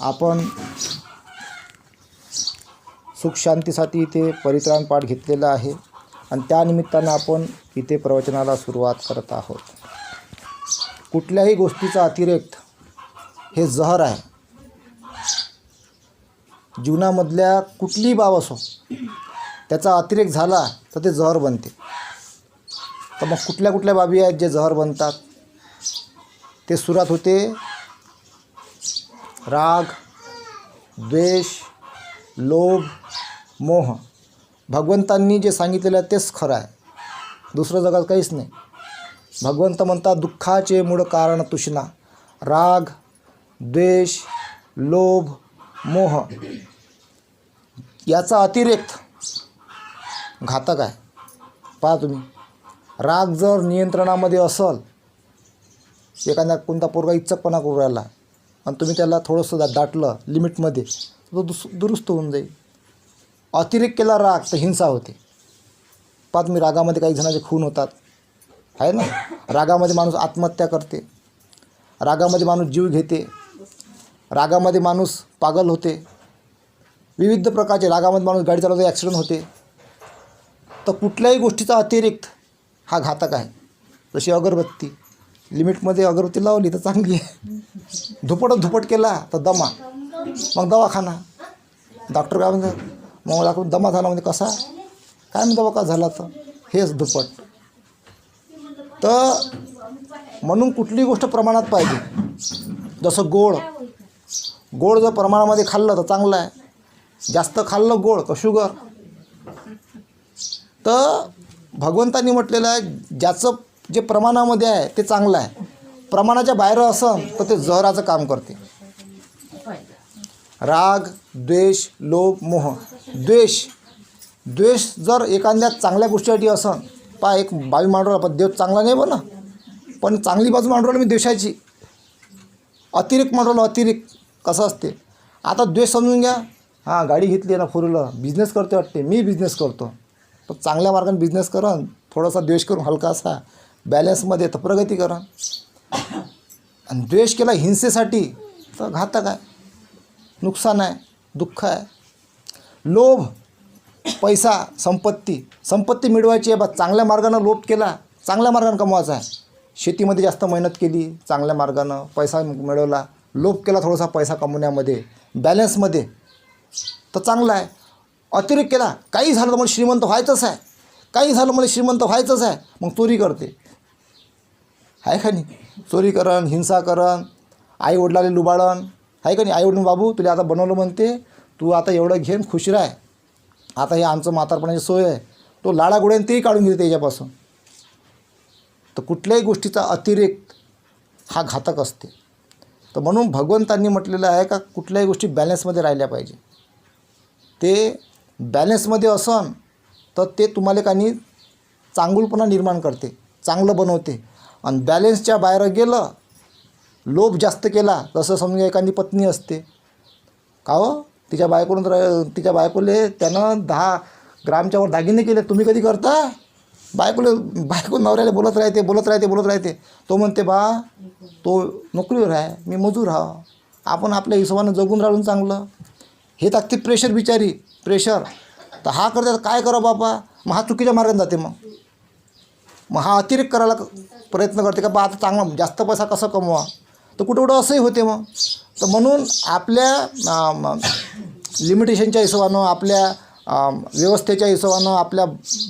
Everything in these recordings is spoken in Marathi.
आपण सुखशांतीसाठी इथे परित्राण पाठ घेतलेला आहे. आणि त्यानिमित्तानं आपण इथे प्रवचनाला सुरुवात करत आहोत. कुठल्याही गोष्टीचा अतिरेक हे जहर आहे. जीवनामधल्या कुठलीही बाब असो त्याचा अतिरेक झाला तर ते जहर बनते. तर मग कुठल्या कुठल्या बाबी आहेत जे जहर बनतात? ते सुरात होते राग द्वेष लोभ मोह. भगवंतांनी जे सांगितलेलं आहे तेच खरं आहे. दुसरं जगात काहीच नाही. भगवंत म्हणतात दुःखाचे मूळ कारण तुष्णा. राग द्वेष लोभ मोह. याचा अतिरेक घातक आहे. पहा तुम्ही. राग जर नियंत्रणामध्ये असल एखाद्या कोणता पोरगा इच्छकपणा करू राहिला आणि तुम्ही त्याला थोडंसं दाटलं लिमिटमध्ये तो दुस दुरुस्त होऊन जाईल. अतिरेक केला राग तर हिंसा होते. पाच मी रागामध्ये काही जणांचे खून होतात. आहे ना? रागामध्ये माणूस आत्महत्या करते. रागामध्ये माणूस जीव घेते. रागामध्ये माणूस पागल होते. विविध प्रकारचे रागामध्ये माणूस गाडी चालवतो ॲक्सिडेंट होते. तर कुठल्याही गोष्टीचा अतिरिक्त हा घातक आहे. जशी अगरबत्ती लिमिटमध्ये अगरबत्ती लावली तर चांगली आहे. धुपट धुपट केला तर दमा. मग दवाखाना. डॉक्टर काय म्हणतात? मग डॉक्टर दमा झाला म्हणजे कसा? काय म्हणतो दवा का झाला तर? हेच धुपट. तर म्हणून कुठलीही गोष्ट प्रमाणात पाहिजे? जसं गोड. गोड जर प्रमाणामध्ये खाल्लं तर चांगलं आहे. जास्त खाल्लं गोड का शुगर? तर भगवंतांनी म्हटलेलं आहे ज्याचं जे प्रमाणामध्ये आहे ते चांगलं आहे. प्रमाणाच्या बाहेर असन तर ते जहराचं काम करते. राग द्वेष लोभ मोह. द्वेष. द्वेष जर एखाद्या चांगल्या गोष्टीसाठी असन पा एक बावी मांडवला पण देव चांगला नाही बना पण चांगली बाजू मांडवली मी द्वेषाची. अतिरेक मांडवलं अतिरेक कसं असते? आता द्वेष समजून घ्या. हां गाडी घेतली आहे ना फोर व्हीलर बिझनेस करते वाटते. मी बिझनेस करतो. पण चांगल्या मार्गाने बिझनेस करन थोडासा द्वेष करून हलकासा बॅलन्समध्ये तर प्रगती करा. आणि द्वेष केला हिंसेसाठी तर घातक आहे. नुकसान आहे दुःख आहे. लोभ पैसा संपत्ती संपत्ती मिळवायची आहे बा. चांगल्या मार्गानं लोभ केला चांगल्या मार्गानं कमवायचा आहे. शेतीमध्ये जास्त मेहनत केली चांगल्या मार्गानं पैसा मिळवला लोभ केला थोडासा पैसा कमवण्यामध्ये बॅलन्समध्ये तर चांगला आहे. अतिरेक केला काही झालं तर मला श्रीमंत व्हायचंच आहे. काही झालं मला श्रीमंत व्हायचंच आहे. मग चोरी करते. आहे का नाही? चोरी करण हिंसा करण आई वडिलाले लुबाडण. आहे का नाही? आई वडील बाबू तुला आता बनवलं म्हणते. तू आता एवढं घेऊन खुश राह. आता हे आमचं म्हातारपणाची सोय आहे. तो लाडागोड्याने तेही काढून घेते त्याच्यापासून तर कुठल्याही गोष्टीचा अतिरेक हा घातक असते. तर म्हणून भगवंतांनी म्हटलेलं आहे का कुठल्याही गोष्टी बॅलन्समध्ये राहिल्या पाहिजे. ते बॅलन्समध्ये असन तर ते तुम्हाला काही चांगुलपणा निर्माण करते चांगलं बनवते. आणि बॅलेन्सच्या बाहेर गेलं लोभ जास्त केला जसं समजा एखादी पत्नी असते. का हो? तिच्या बायकोनं तर तिच्या बायकोले त्यानं दहा ग्रामच्या वर दागिने केले तुम्ही कधी करता? बायकोले बायको नवऱ्याला बोलत राहते बोलत राहते बोलत राहते. तो म्हणते बा तो नोकरीवर आहे मी मजूर हा आपण आपल्या हिशोबानं जगून राहून चांगलं. हे टाकते प्रेशर बिचारी प्रेशर तर हा करतात काय करा बाबा मग हा चुकीच्या मार्गाने जाते मग. मग हा अतिरेक करायला प्रयत्न करते का बा आता चांगला जास्त पैसा कसा कमवा? तर कुठं कुठं असंही होते मग. तर म्हणून आपल्या लिमिटेशनच्या हिशोबानं आपल्या व्यवस्थेच्या हिशोबानं आपल्या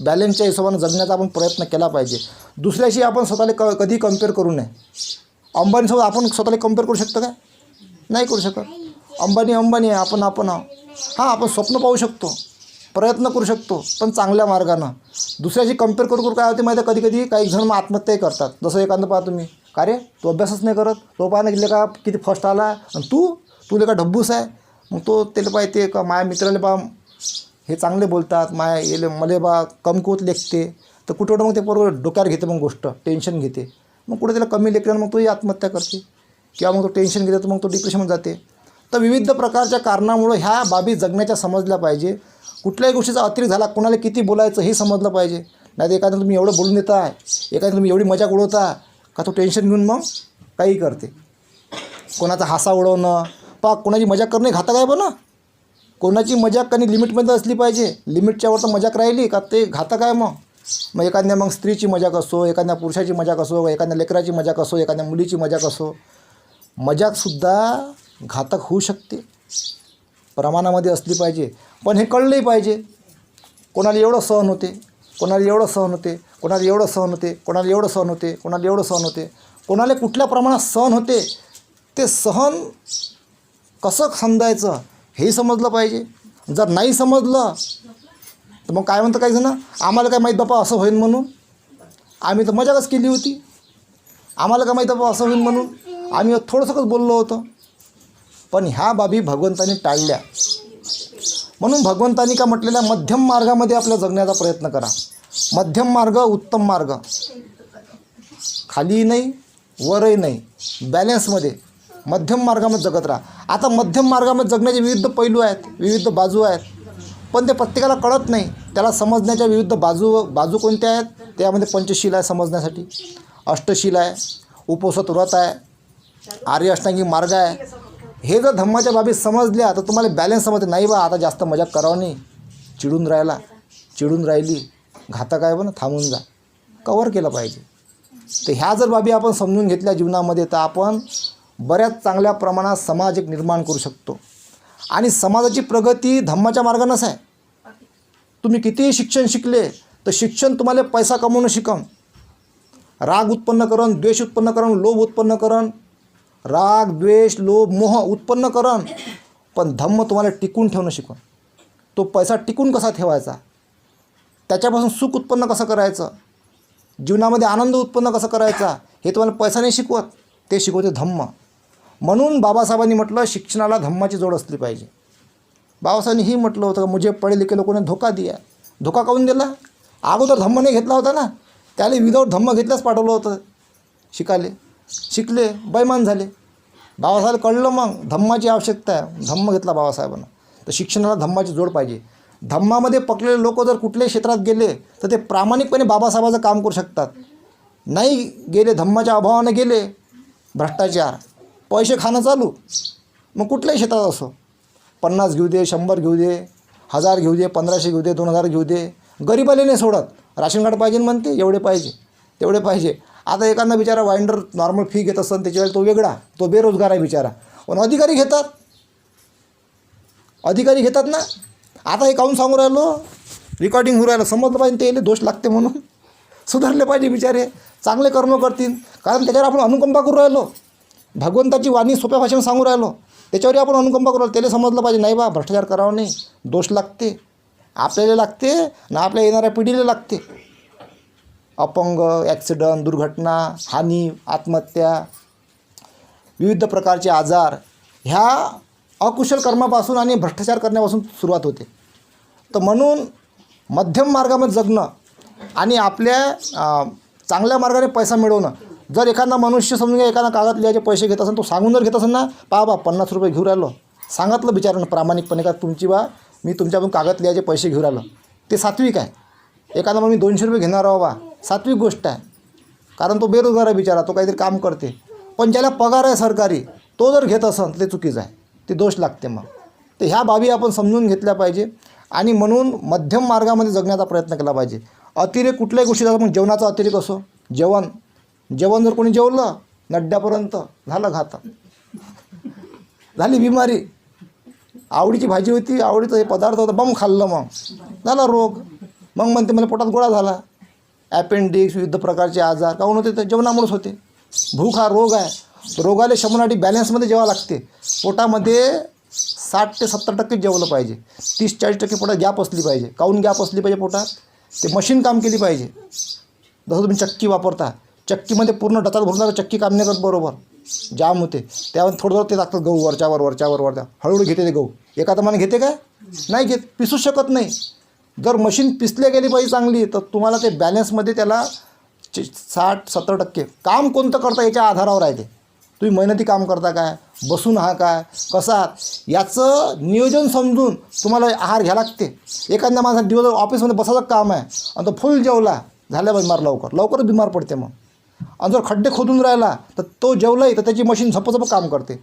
बॅलन्सच्या हिशोबानं जगण्याचा आपण प्रयत्न केला पाहिजे. दुसऱ्याशी आपण स्वतःला क कधी कंपेअर करू नये. अंबानीसोबत आपण स्वतःला कंपेअर करू शकतो का? नाही करू शकत. अंबानी अंबानी आहे आपण आपण हां आपण स्वप्न पाहू शकतो. प्रयत्न करू शकतो पण चांगल्या मार्गानं. दुसऱ्याशी कंपेअर करू करू काय होते माहिती आहे कधी कधी काही जण मग आत्महत्याही करतात. जसं एखादं पहा तुम्ही. का रे? तो अभ्यासच नाही करत. तो पहा ना गेले का किती फर्स्ट आला. आणि तू? तुला का ढब्बूस आहे. मग तो त्याला पाहिजे का माझ्या मित्राला बा हे चांगले बोलतात. माया येले मले बा कमकुवत लेखते. तर कुठं कुठं मग ते बरोबर डोक्यावर घेते मग गोष्ट. टेन्शन घेते. मग कुठे त्याला कमी लेखल्यानं मग तोही आत्महत्या करते. किंवा मग तो टेन्शन घेते तर मग तो डिप्रेशनमध्ये जाते. तर विविध प्रकारच्या कारणामुळं ह्या बाबी जगण्याच्या समजल्या पाहिजे. कुठल्याही गोष्टीचा अतिरेक झाला कोणाला किती बोलायचं हे समजलं पाहिजे. नाही तर एखादं तुम्ही एवढं बोलून देता एखादं तुम्ही एवढी मजाक उडवता का तो टेन्शन घेऊन मग काही करते. कोणाचा हासा उडवणं पा कोणाची मजाक करणे घातक आहे पण कोणाची मजाक आणि लिमिटमध्ये असली पाहिजे. लिमिटच्यावर तर मजाक राहिली का ते घातक आहे मग. मग एखाद्या मग स्त्रीची मजाक असो एखाद्या पुरुषाची मजाक असो एखाद्या लेकराची मजाक असो एखाद्या मुलीची मजाक असो मजाकसुद्धा घातक होऊ शकते. प्रमाणामध्ये असली पाहिजे. पण हे कळलंही पाहिजे. कोणाला एवढं सहन होते कोणाला एवढं सहन होते कोणाला एवढं सहन होते कोणाला एवढं सहन होते कोणाला एवढं सहन होते. कोणाला कुठल्या प्रमाणात सहन होते ते सहन कसं समजायचं हेही समजलं पाहिजे. जर नाही समजलं तर मग काय म्हणतं काही जण? आम्हाला काय माहीत बापा असं होईल म्हणून? आम्ही तर मजाकच केली होती. आम्हाला काय माहीत बापा असं होईल म्हणून? आम्ही थोडंसंच बोललो होतं. पण ह्या बाबी भगवंताने टाळल्या. म्हणून भगवंतांनी का म्हटलेल्या मध्यम मार्गामध्ये आपल्या जगण्याचा प्रयत्न करा. मध्यम मार्ग उत्तम मार्ग. खाली नाही वरही नाही. बॅलेन्समध्ये मध्यम मार्गामध्ये जगत राहा. आता मध्यम मार्गामध्ये जगण्याचे विविध पैलू आहेत विविध बाजू आहेत. पण ते प्रत्येकाला कळत नाही. त्याला समजण्याच्या विविध बाजू बाजू कोणत्या आहेत? त्यामध्ये पंचशील आहे समजण्यासाठी. अष्टशील आहे. उपसत व्रत आहे. आर्य अष्टांगी मार्ग आहे. हे जर धम्माच्या बाबी समजल्या तर तुम्हाला बॅलन्स समजते. नाही बा आता जास्त मजा करावं नाही. चिडून राहिला चिडून राहिली घातक आहे पण थांबून जा. कवर केलं पाहिजे. तर ह्या जर बाबी आपण समजून घेतल्या जीवनामध्ये तर आपण बऱ्याच चांगल्या प्रमाणात समाज एक निर्माण करू शकतो. आणि समाजाची प्रगती धम्माच्या मार्गानंच आहे. तुम्ही कितीही शिक्षण शिकले तर शिक्षण तुम्हाला पैसा कमवणं शिकवण राग उत्पन्न करण द्वेष उत्पन्न करण लोभ उत्पन्न करण राग द्वेष लोभ मोह उत्पन्न करण पण धम्म तुम्हाला टिकून ठेवणं शिकवण. तो पैसा टिकून कसा ठेवायचा? त्याच्यापासून सुख उत्पन्न कसं करायचं? जीवनामध्ये आनंद उत्पन्न कसं करायचा? हे तुम्हाला पैसा नाही शिकवत ते शिकवते धम्म. म्हणून बाबासाहेबांनी म्हटलं शिक्षणाला धम्माची जोड असली पाहिजे. बाबासाहेबांनी हे म्हटलं होतं का मुझे पढे लिखे लोकांनी धोका दिया. धोका काऊन दिला? अगोदर धम्म नाही घेतला होता ना. त्याला विदाऊट धम्म घेतल्याच पाठवलं होतं. शिकाले. शिकले बैमान झाले. बाबासाहेब कळलं मग धम्माची आवश्यकता आहे. धम्म घेतला बाबासाहेबांना. तर शिक्षणाला धम्माची जोड पाहिजे. धम्मामध्ये पकलेले लोक जर कुठल्याही क्षेत्रात गेले तर ते प्रामाणिकपणे बाबासाहेबाचं काम करू शकतात. नाही गेले धम्माच्या अभावाने गेले भ्रष्टाचार. पैसे खाणं चालू. मग कुठल्याही क्षेत्रात असो. पन्नास घेऊ दे शंभर घेऊ दे हजार घेऊ दे पंधराशे घेऊ दे दोन हजार घेऊ दे. गरीबाले नाही सोडत. राशन कार्ड पाहिजे म्हणते एवढे पाहिजे. तेवढे पाहिजे. आता एखादा बिचारा वाइंडर नॉर्मल फी घेत असताना त्याच्यावेळी तो वेगळा तो बेरोजगार आहे बिचारा. पण अधिकारी घेतात. अधिकारी घेतात ना. आता हे काहून सांगू राहिलो रेकॉर्डिंग होऊ राहिलं. समजलं पाहिजे त्याला दोष लागते म्हणून. सुधारले पाहिजे बिचारे. चांगले कर्म करतील. कारण त्याच्यावर आपण अनुकंपा करू राहिलो. भगवंताची वाणी सोप्या भाषेने सांगू राहिलो. त्याच्यावर आपण अनुकंपा करू राहिलो. त्याला समजलं पाहिजे. नाही बा भ्रष्टाचार करावा नाही दोष लागते. आपल्याला लागते ना आपल्या येणाऱ्या पिढीला लागते. अपंग ॲक्सिडंट दुर्घटना हानी आत्महत्या विविध प्रकारचे आजार ह्या अकुशल कर्मापासून आणि भ्रष्टाचार करण्यापासून सुरुवात होते. तर म्हणून मध्यम मार्गामध्ये जगणं आणि आपल्या चांगल्या मार्गाने पैसा मिळवणं. जर एखादा मनुष्य समजून घ्या एखादा कागद लिहायचे पैसे घेत असेल तो सांगून जर घेत असेल ना पहा बा पन्नास रुपये घेऊन राहिलो. सांगितलं बिचारानं प्रामाणिकपणे का तुमची बा मी तुमच्याकडून कागद लिहायचे पैसे घेऊन राहिलो. ते सात्विक आहे. एखादा मग मी दोनशे रुपये घेणार आहो बा. सात्विक गोष्ट आहे. कारण तो बेरोजगार आहे बिचारा तो काहीतरी काम करते. पण ज्याला पगार आहे सरकारी तो जर घेत असेल तर ते चुकीचं आहे. ते दोष लागते मग. तर ह्या बाबी आपण समजून घेतल्या पाहिजे. आणि म्हणून मध्यम मार्गामध्ये जगण्याचा प्रयत्न केला पाहिजे. अतिरेक कुठल्याही गोष्टीचा मग जेवणाचा अतिरेक असो जेवण. जेवण जर कोणी जेवलं नड्ड्यापर्यंत झालं घात. झाली बिमारी. आवडीची भाजी होती आवडीचं हे पदार्थ होता बम खाल्लं मग. झाला रोग. मग म्हणते मला पोटात गोळा झाला. ॲपेंडिक्स विविध प्रकारचे आजार काहून होते? तर जेवणामुळेच होते. भूक हा रोग आहे. रोगाला शमनासाठी बॅलन्समध्ये जेवा लागते. पोटामध्ये साठ ते सत्तर टक्के जेवलं पाहिजे. तीस चाळीस टक्के पोटात गॅप असली पाहिजे. काहून गॅप असली पाहिजे पोटात? ते मशीन काम केली पाहिजे. जसं तुम्ही चक्की वापरता. चक्कीमध्ये पूर्ण डतात भरून जातं चक्की काम नाही करत बरोबर. जाम होते. त्यावर थोडं थोडं ते लागतात गहू वरच्यावर वरच्यावर वरच्या हळूहळू घेते ते गहू. एका दमाने घेते काय? नाही घेत. पिसूच शकत नाही. जर मशीन पिसले गेली पाहिजे चांगली तर तुम्हाला ते बॅलन्समध्ये त्याला साठ सत्तर टक्के काम कोणतं करता याच्या आधारावर आहे ते. तुम्ही मेहनती काम करता काय? बसून आहा काय? कसा आहात? याचं नियोजन समजून तुम्हाला आहार घ्या लागते. एखाद्या माणसा दिवस ऑफिसमध्ये बसायचं काम आहे आणि तो फुल जेवला झाल्या बिमार लवकर. लवकरच बिमार पडते मग. आणि जर खड्डे खोदून राहिला तर तो जेवलाही तर त्याची मशीन झपझप काम करते.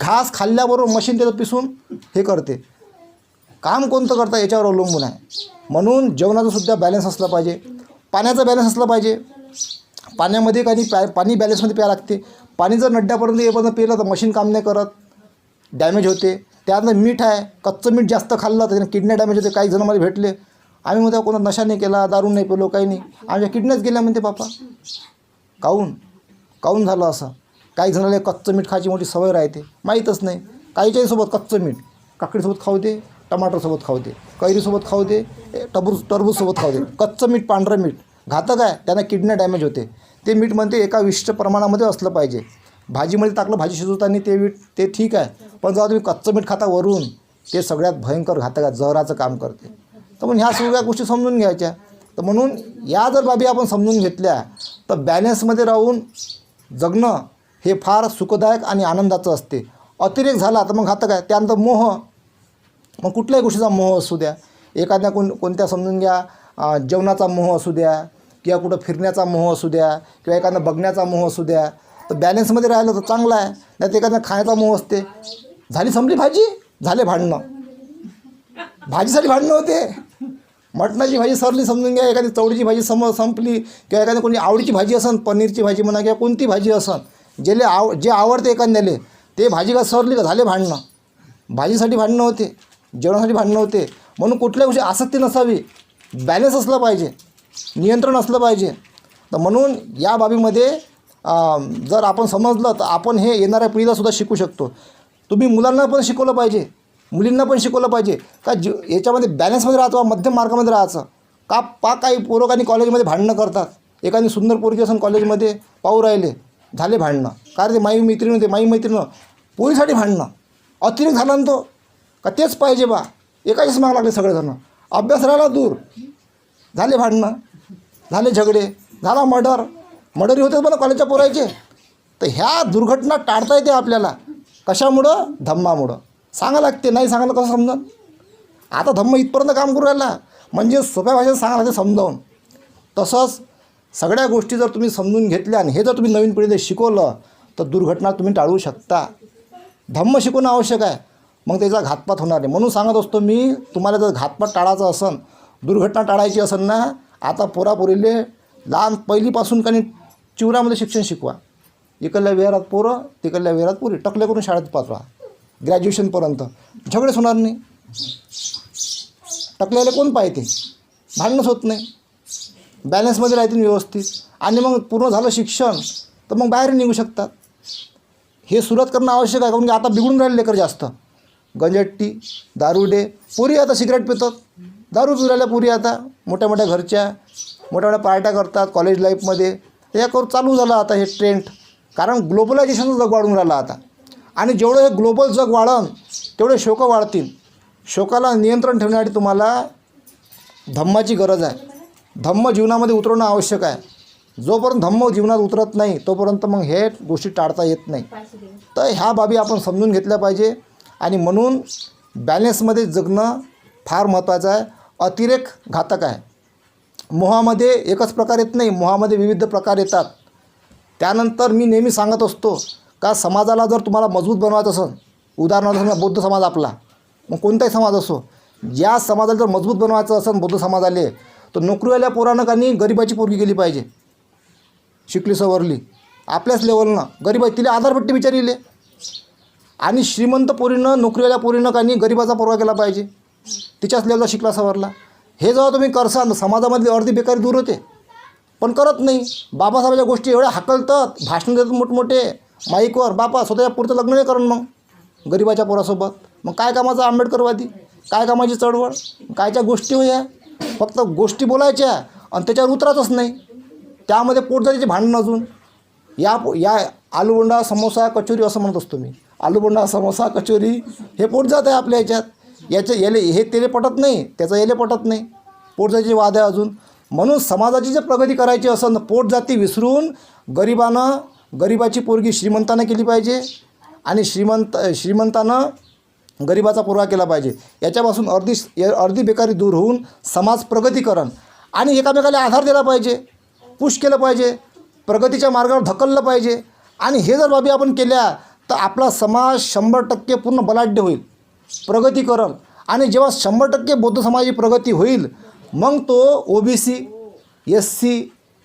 घास खाल्ल्याबरोबर मशीन त्याचं पिसून हे करते. काम कोणतं करता याच्यावर अवलंबून आहे. म्हणून जेवणाचा सुद्धा बॅलन्स असलं पाहिजे. पाण्याचा बॅलन्स असला पाहिजे. पाण्यामध्ये काही प्या पाणी बॅलन्समध्ये प्या लागते. पाणी जर नड्ड्यापर्यंत येपर्यंत पिलं तर मशीन काम नाही करत. डॅमेज होते. त्यातलं मीठ आहे. कच्चं मीठ जास्त खाल्लं तर त्याने किडन्या डॅमेज होते. काही जण मला भेटले. आम्ही म्हणतो कोणा नशा नाही केला दारू नाही पिलो काही नाही. आमच्या किडन्याच गेल्या म्हणते बापा काऊन? काऊन झालं असं? काही जणाला कच्चं मीठ खायची मोठी सवय राहते. माहीतच नाही. काहीच्याही सोबत कच्चं मीठ. काकडीसोबत खाऊ दे. टमाटरसोबत खाऊ दे कैरीसोबत खाऊ दे टरबूज टरबूजसोबत खाऊ दे. कच्चं मीठ पांढरं मीठ. घातक आहे त्यांना किडन्या डॅमेज होते. ते मीठ म्हणते एका विशिष्ट प्रमाणामध्ये असलं पाहिजे. भाजीमध्ये टाकलं भाजी शिजवताना ते मीठ ते ठीक आहे. पण जेव्हा तुम्ही कच्चं मीठ खाता वरून ते सगळ्यात भयंकर घातक आहे जहराचं काम करते. तर मग ह्या सगळ्या गोष्टी समजून घ्यायच्या. तर म्हणून या जर बाबी आपण समजून घेतल्या तर बॅलन्समध्ये राहून जगणं हे फार सुखदायक आणि आनंदाचं असते. अतिरेक झाला तर मग घातक आहे. त्यानंतर मोह. मग कुठल्याही गोष्टीचा मोह असू द्या. एखाद्या कोण कोणत्या समजून घ्या जेवणाचा मोह असू द्या किंवा कुठं फिरण्याचा मोह असू द्या किंवा एखादा बघण्याचा मोह असू द्या तर बॅलन्समध्ये राहिलं तर चांगलं आहे. नाही तर एखाद्या खाण्याचा मोह असते. झाली संपली भाजी? झाले भांडणं. भाजीसाठी भांडणं होते. मटणाची भाजी सरली समजून घ्या एखादी चवळीची भाजी सम संपली किंवा एखादी कोणी आवडीची भाजी असन पनीरची भाजी म्हणा किंवा कोणती भाजी असन जेले आव जे आवडते एखाद्याले ते भाजी का सरली का झाले भांडणं. भाजीसाठी भांडणं होते. जेवणासाठी भांडणं होते. म्हणून कुठल्या गोष्टी आसक्ती नसावी. बॅलन्स असलं पाहिजे. नियंत्रण असलं पाहिजे. तर म्हणून या बाबीमध्ये जर आपण समजलं तर आपण हे येणाऱ्या पिढीलासुद्धा शिकू शकतो. तुम्ही मुलांना पण शिकवलं पाहिजे. मुलींना पण शिकवलं पाहिजे. का जी याच्यामध्ये बॅलन्समध्ये राहतो मध्यम मार्गामध्ये राहायचं. का पा काही पोरकांनी कॉलेजमध्ये भांडणं करतात. एखादी सुंदर पोरगी असून कॉलेजमध्ये पाहू राहिले. झाले भांडणं. कारण ते माई मैत्रीण होते. माई मैत्रीण पोरीसाठी भांडणं. अतिरेक झाला ना तो का तेच पाहिजे बा. एकाचीच माग लागले सगळेजण. अभ्यास राहिला दूर. झाले भांडणं झाले झगडे झाला मर्डर. मर्डरी होते मला कॉलेजच्या पोरायचे? तर ह्या दुर्घटना टाळता येते आपल्याला. कशामुळं? धम्मामुळं. सांगा लागते नाही सांगायला कसं समजून? आता धम्म इथपर्यंत काम करू राहिला. म्हणजे सोप्या भाषेत सांगा लागते समजावून. तसंच सगळ्या गोष्टी जर तुम्ही समजून घेतल्या आणि हे जर तुम्ही नवीन पिढीने शिकवलं तर दुर्घटना तुम्ही टाळू शकता. धम्म शिकवणं आवश्यक आहे. मग त्याचा घातपात होणार नाही. म्हणून सांगत असतो मी तुम्हाला जर घातपात टाळायचा असन दुर्घटना टाळायची असेल ना आता पोरापोरीले लहान पहिलीपासून काही चिवरामध्ये शिक्षण शिकवा. इकडल्या विहारात पोरं तिकडल्या विहारात पोरी टकले करून शाळेत पाठवा. ग्रॅज्युएशनपर्यंत झगडेच होणार नाही. टकल्याला कोण पाहते भांडणंच होत नाही. बॅलन्समध्ये राहतील व्यवस्थित. आणि मग पूर्ण झालं शिक्षण तर मग बाहेर निघू शकतात. हे सुरुवात करणं आवश्यक आहे कारण की आता बिघडून राहिले लेकर जास्त. गंजट्टी दारुडे पुरी आता सिगरेट पितात. दारू पिऊ पुरी आता. मोठ्या मोठ्या घरच्या मोठ्या मोठ्या पार्ट्या करतात कॉलेज लाईफमध्ये हे करून चालू झालं आता हे ट्रेंड कारण ग्लोबलायझेशनचं जग वाढून राहिलं आता. आणि जेवढं हे ग्लोबल जग वाढन तेवढे शोकं वाढतील. शोकाला नियंत्रण ठेवण्यासाठी तुम्हाला धम्माची गरज आहे. धम्म जीवनामध्ये उतरवणं आवश्यक आहे. जोपर्यंत धम्म जीवनात उतरत नाही तोपर्यंत मग हे गोष्टी टाळता येत नाही. तर ह्या बाबी आपण समजून घेतल्या पाहिजे. आणि म्हणून बॅलन्समध्ये जगणं फार महत्त्वाचं आहे. अतिरेक घातक आहे. मोहामध्ये एकच प्रकार येत नाही मोहामध्ये विविध प्रकार येतात. त्यानंतर मी नेहमी सांगत असतो का समाजाला जर तुम्हाला मजबूत बनवायचं असेल उदाहरणार्थ समजा बौद्ध समाज आपला मग कोणताही समाज असो ज्या समाजाला जर मजबूत बनवायचं असेल बौद्ध समाजाले तर नोकरीवाल्या पोरानं का गरिबाची पोरगी गेली पाहिजे? शिकली सवरली. आपल्याच लेवलनं गरीब तिला आधारपट्टी विचारिले. आणि श्रीमंत पोरीनं नोकरीवाल्या पोरीनं काही नाही गरिबाचा पर्वा केला पाहिजे. तिच्याच लेवला शिकला सवरला. हे जेव्हा तुम्ही करसान समाजामधली अर्धी बेकारी दूर होते. पण करत नाही. बाबासाहेबाच्या गोष्टी एवढ्या हाकलतात. भाषण देतात मोठमोठे. माईकवर बापा स्वतःच्या पुरतं लग्न नाही करण मग. गरिबाच्या पोरासोबत. मग काय कामाचा आंबेडकरवादी? काय कामाची चळवळ? कायच्या गोष्टी होया? फक्त गोष्टी बोलायच्या आणि त्याच्यावर उतरायचंच नाही. त्यामध्ये पोटजातीचे भांडण अजून. या या आलूबोंडा समोसा कचोरी असं म्हणत असतो मी. आलूबोंडा समोसा कचोरी हे पोट जात आहे आपल्या ह्याच्यात. याच्या याले हे तेले पटत नाही. त्याचं याले पटत नाही. पोटजातीचे वाद आहे अजून. म्हणून समाजाची जर प्रगती करायची असं पोट पोटजाती विसरून गरिबानं गरिबाची पोरगी श्रीमंतानं केली पाहिजे आणि श्रीमंत श्रीमंतानं गरिबाचा पुरवा केला पाहिजे. याच्यापासून अर्धी या- अर्धी बेकारी दूर होऊन समाज प्रगतीकरण आणि एकामेकाला आधार दिला पाहिजे. पुश केलं पाहिजे. प्रगतीच्या मार्गावर ढकललं पाहिजे. आणि हे जर बाबी आपण केल्या तर आपला समाज शंभर टक्के पूर्ण बलाढ्य होईल. प्रगती करल आणि जेव्हा शंभर टक्के बौद्ध समाजाची प्रगती होईल मग तो O B C S C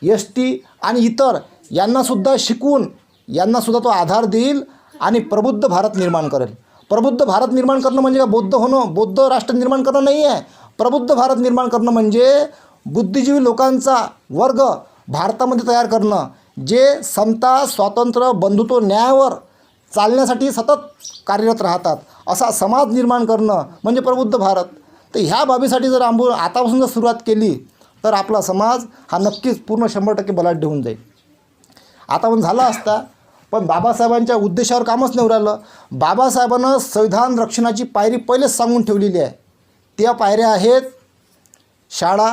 S T आणि इतर यांनासुद्धा शिकवून यांनासुद्धा तो आधार देईल आणि प्रबुद्ध भारत निर्माण करेल. प्रबुद्ध भारत निर्माण करणं म्हणजे का बौद्ध होणं बौद्ध राष्ट्र निर्माण करणं नाही आहे. प्रबुद्ध भारत निर्माण करणं म्हणजे बुद्धिजीवी लोकांचा वर्ग भारतामध्ये तयार करणं जे समता स्वातंत्र्य बंधुत्व न्यायावर चालण्यासाठी सतत कार्यरत राहतात. असा समाज निर्माण करणं म्हणजे प्रबुद्ध भारत. तर ह्या बाबीसाठी जर आंबो आतापासून जर सुरुवात केली तर आपला समाज हा नक्कीच पूर्ण शंभर टक्के बलाढ्य होऊन जाईल. आता पण झाला असता पण बाबासाहेबांच्या उद्देशावर कामच नाही राहिलं बाबासाहेबांनं संविधान रक्षणाची पायरी पहिलेच सांगून ठेवलेली आहे. त्या पायऱ्या आहेत शाळा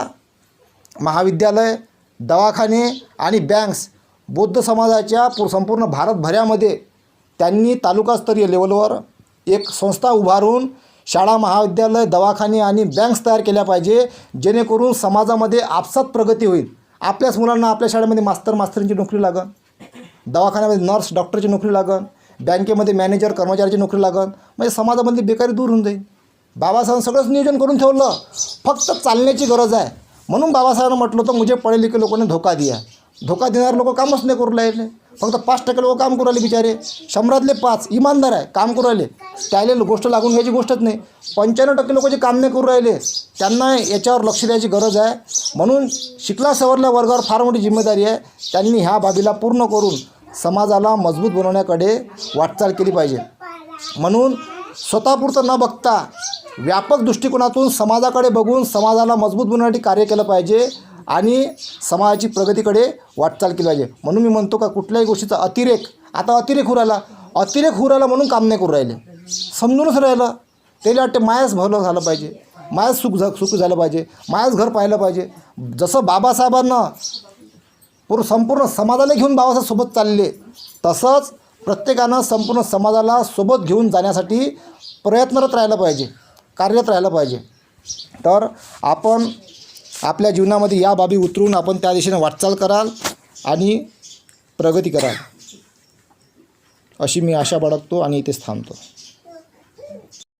महाविद्यालय दवाखाने आणि बँक्स बौद्ध समाजाच्या पू संपूर्ण भारतभऱ्यामध्ये त्यांनी तालुकास्तरीय लेवलवर एक संस्था उभारून शाळा महाविद्यालय दवाखाने आणि बँक्स तयार केल्या पाहिजे जेणेकरून समाजामध्ये आपसात प्रगती होईल. आपल्याच मुलांना आपल्या शाळेमध्ये मास्तर मास्तरींची नोकरी लागन. दवाखान्यामध्ये नर्स डॉक्टरची नोकरी लागन. बँकेमध्ये मॅनेजर कर्मचाऱ्याची नोकरी लागन. म्हणजे समाजामधली बेकारी दूर होऊन जाईल. बाबासाहेब सगळंच नियोजन करून ठेवलं. फक्त चालण्याची गरज आहे. म्हणून बाबासाहेबांना म्हटलं होतं मुझे पढे लिखे लोकांनी धोका दिया धोका देणारे लोक कामच नाही करू राहिले फक्त पाच टक्के लोक काम करू राहिले बिचारे. शंभरातले पाच इमानदार आहे काम करू राहिले. त्याला गोष्ट लागून घ्यायची गोष्टच नाही. पंच्याण्णव टक्के लोक जे काम नाही करू राहिले त्यांना याच्यावर लक्ष द्यायची गरज आहे. म्हणून शिकला सवरल्या वर्गावर फार मोठी जिम्मेदारी आहे. त्यांनी ह्या बाबीला पूर्ण करून समाजाला मजबूत बनवण्याकडे वाटचाल केली पाहिजे. म्हणून स्वतःपुरतं न बघता व्यापक दृष्टिकोनातून समाजाकडे बघून समाजाला मजबूत बनवण्यासाठी कार्य केलं पाहिजे. आणि समाजाची प्रगतीकडे वाटचाल केली पाहिजे. म्हणून मी म्हणतो का कुठल्याही गोष्टीचा अतिरेक आता अतिरेक होऊ राहिला. अतिरेक होऊ राहिला म्हणून काम नाही करू राहिले. समजूनच राहिलं. त्याला वाटते मायाच भलं झालं पाहिजे. मायाच सुख झ सुख झालं पाहिजे. मायाच घर पाहिलं पाहिजे. जसं बाबासाहेबांना पूर्ण संपूर्ण समाजाला घेऊन बाबासाहेब सोबत चालले तसंच प्रत्येकानं संपूर्ण समाजाला सोबत घेऊन जाण्यासाठी प्रयत्नरत राहिलं पाहिजे. कार्यरत राहिलं पाहिजे. तर आपण आपल्या जीवनामध्ये या बाबी उतरून आपण त्या दिशेने वाटचाल कराल आणि प्रगती कराल. अशी मी आशा बाळगतो आणि इथेच थांबतो.